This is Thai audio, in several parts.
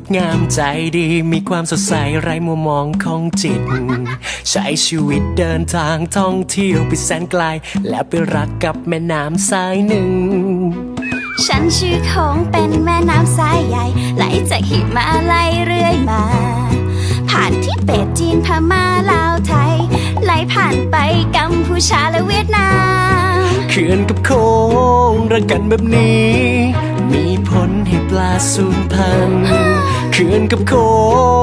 ปงามใจดี มีความสดใสไร้มัวมองของจิต ใช้ชีวิตเดินทางท่องเที่ยวไปแสนไกล แล้วไปรักกับแม่น้ำสายหนึ่ง ฉันชื่อคงเป็นแม่น้ำสายใหญ่ ไหลจากหิมาลัยเรื่อยมา ผ่านที่เบตจีนพม่าลาวไทย ไหลผ่านไปกัมพูชาและเวียดนามเขื่อนกับโค้งรักกันแบบนี้ มีผลให้ปลาสูญพันธุ์เขื่อนกับโค้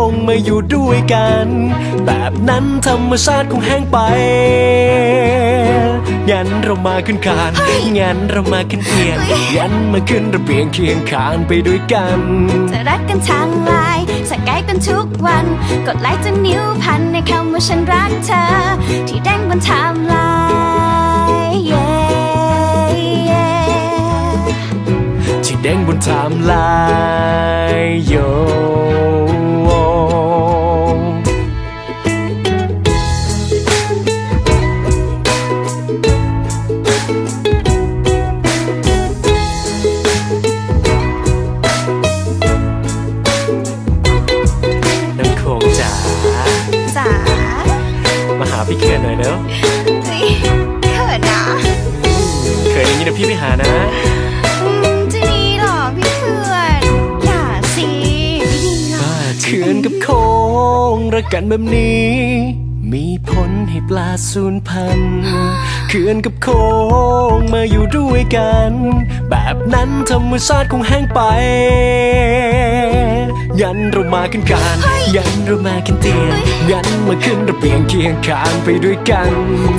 งมาอยู่ด้วยกัน แบบนั้นธรรมชาติคงแห้งไป งั้นเรามาขึ้นคาน งั้นเรามาขึ้นเตียงงั้นมาขึ้นระเบียงเคียงข้างไปด้วยกัน จะรักกันทางไลน์สกายกันทุกวัน กดไลค์จนนิ้วพันในคำว่าฉันรักเธอ ที่แดงบนไทม์ไลน์ ไทม์ไลน์โยน้ำโขงจ๋าจ๋ามาหาพี่เขื่อนหน่อยเร็วเฮ้ยเขินนะเขื่อนอย่างนี้เดี๋ยวพี่ไปหานะ ขื่อนกับโค้งรักกันแบบนี้ มีผลให้ปลาสูญพันธุ์เขื่อนกับโค้งมาอยู่ด้วยกัน แบบนั้นธรรมชาติคงแห้งไป ยันเรามาขึ้นการ ยันเรามาขึ้นเตียงยันมาขึ้นระเบียงเคียงข้างไปด้วยกัน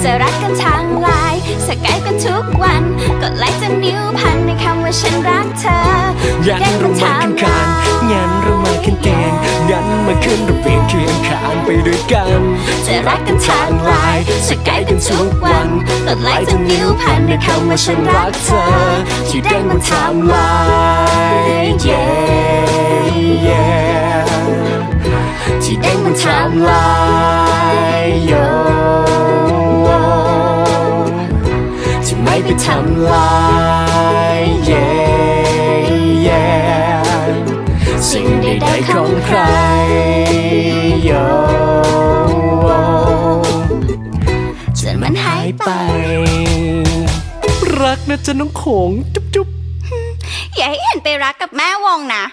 จะรักกันทางไลน์สกายกันทุกวัน กดไลค์จนนิ้วพันในคำว่าฉันรักเธอ มาขึ้นระเบียงเคียงข้างไปด้วยกัน จะรักกันทางไลน์สกายกันทุกวันกดไลค์จนนิ้วพันในคำว่าฉันรักเธอ ที่แดงบนไทม์ไลน์ yeah, yeah ที่เด้งบนไทม์ไลน์โยที่ไม่ไปทำลาย yeah, yeah สิ่งใดๆของใคร รักนะจ๊ะน้องโขงจุ๊บจุ๊บอย่าให้เห็นไปรักกับแม่วงนะ